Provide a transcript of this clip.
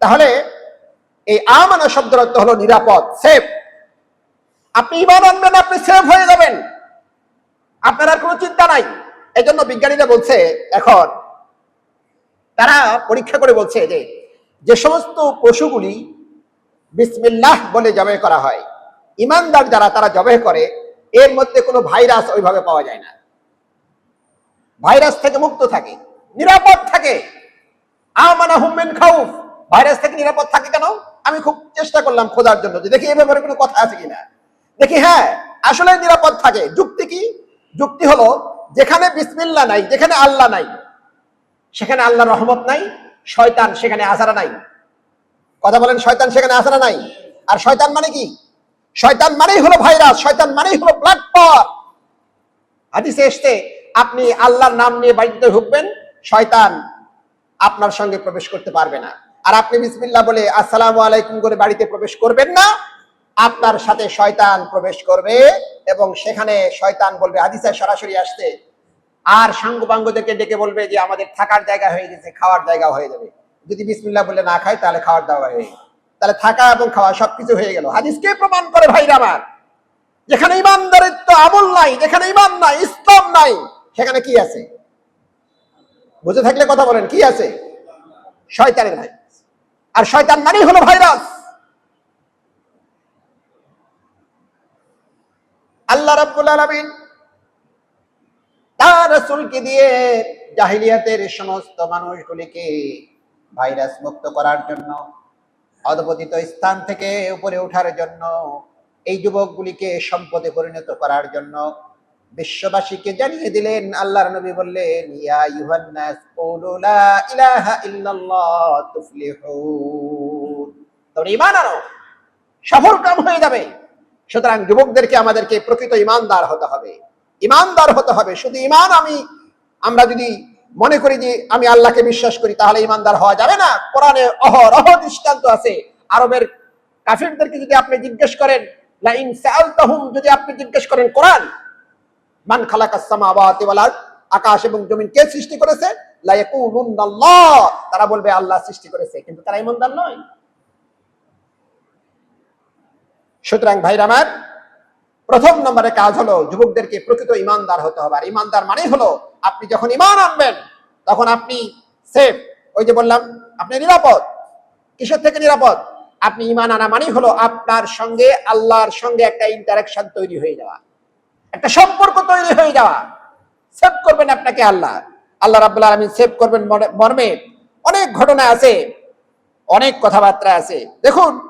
তাহলে এই আমানা শব্দের অর্থ হলো নিরাপদ সেফ আপনি ইমান আনবেন, আপনি সেফ হয়ে যাবেন। আপনার আর কোনো চিন্তা নাই। এই জন্য বিজ্ঞানীরা বলছে, এখন তারা পরীক্ষা করে বলছে যে যে সমস্ত পশুগুলি বিসমিল্লাহ বলে জবে করা হয়, ইমানদার যারা, তারা জবে করে, এর মধ্যে কোনো ভাইরাস ওইভাবে পাওয়া যায় না। ভাইরাস থেকে মুক্ত থাকে, নিরাপদ থাকে। আমানা হুমেন খাউফ। ভাইরাস থেকে নিরাপদ থাকে কেন? আমি খুব চেষ্টা করলাম খোঁজার জন্য যে দেখি এ ব্যাপারে কোনো কথা আছে কিনা। দেখি হ্যাঁ আসলে নিরাপদ থাকে। যুক্তি কি? যুক্তি হলো যেখানে বিসমিল্লা নাই, যেখানে আল্লাহ নাই, সেখানে আল্লাহ রহমত নাই, শয়তান সেখানে আসারা নাই। কথা বলেন, শয়তান সেখানে আসারা নাই। আর শয়তান মানে কি? শয়তান মানেই হলো ভাইরাস, শয়তান মানেই হলো পাওয়ার হাদিসে এসতে আপনি আল্লাহর নাম নিয়ে বাড়িতে ঢুকবেন, শয়তান আপনার সঙ্গে প্রবেশ করতে পারবে না। আর আপনি বিসমিল্লাহ বলে আসসালামু আলাইকুম করে বাড়িতে প্রবেশ করবেন না, আপনার সাথে শয়তান প্রবেশ করবে এবং সেখানে শয়তান বলবে, হাদিসে সরাসরি আসতে আর সাঙ্গপাঙ্গদেরকে ডেকে বলবে যে, আমাদের থাকার জায়গা হয়ে গেছে, খাওয়ার জায়গা হয়ে যাবে। যদি বিসমিল্লাহ বলে না খায়, তাহলে খাওয়ার দাওয়া হয়ে তাহলে থাকা এবং খাওয়া সবকিছু হয়ে গেল। হাদিস কে প্রমাণ করে ভাইরা আমার? যেখানে ইমানদারিত্ব আমল নাই, যেখানে ইমান নাই, ইসলাম নাই, সেখানে কি আছে? বুঝে থাকলে কথা বলেন, কি আছে? শয়তানের ভাই। আর শয়তান মানেই হলো ভাইরাস। আল্লাহ রাব্বুল আলামিন তার রাসূলকে দিয়ে জাহিলিয়াতের সমস্ত মানুষগুলিকে ভাইরাস মুক্ত করার জন্য, অধপতিত স্থান থেকে উপরে ওঠার জন্য, এই যুবকগুলিকে সম্পদে পরিণত করার জন্য বিশ্ববাসীকে জানিয়ে দিলেন, আল্লাহর নবী বললেন, ইয়া আইয়ুহান নাস কুলু লা ইলাহা ইল্লাল্লাহ তুফলিহুন। তোমরা ঈমান আনো সফল কাম হয়ে যাবে। সুতরাং যুবকদেরকে আমাদেরকে প্রকৃত ইমানদার হতে হবে। ইমানদার হতে হবে। শুধু ইমান আমি, আমরা যদি মনে করি যে আমি আল্লাহকে বিশ্বাস করি, তাহলে ইমানদার হওয়া যাবে না। কোরআনে অহরহ দৃষ্টান্ত আছে। আরবের কাফিরদেরকে যদি আপনি জিজ্ঞেস করেন যদি আপনি জিজ্ঞেস করেন কোরআন মান সামাওয়াতি ওয়াল আরদ, আকাশ এবং জমিন কে সৃষ্টি করেছে? লায়াকুলুনাল্লাহ তারা বলবে, আল্লাহ সৃষ্টি করেছে, কিন্তু তারা ইমানদার নয়। সুতরাং ভাইরা আমার, প্রথম নম্বরে কাজ হলো, যুবকদেরকে প্রকৃত ইমানদার হতে হবে। আর ইমানদার মানে হলো, আপনি যখন ইমান আনবেন, তখন আপনি সেফ ওই যে বললাম, আপনি নিরাপদ। কিসের থেকে নিরাপদ? আপনি ইমান আনা মানেই হলো, আপনার সঙ্গে, আল্লাহর সঙ্গে একটা ইন্টারাকশন তৈরি হয়ে যাওয়া। একটা সম্পর্ক তৈরি হয়ে যাওয়া। সেভ করবেন আপনাকে আল্লাহ। আল্লাহ রাবুল আলমিন সেভ করবেন মর্মে- অনেক ঘটনা আছে, অনেক কথাবার্তা আছে। দেখুন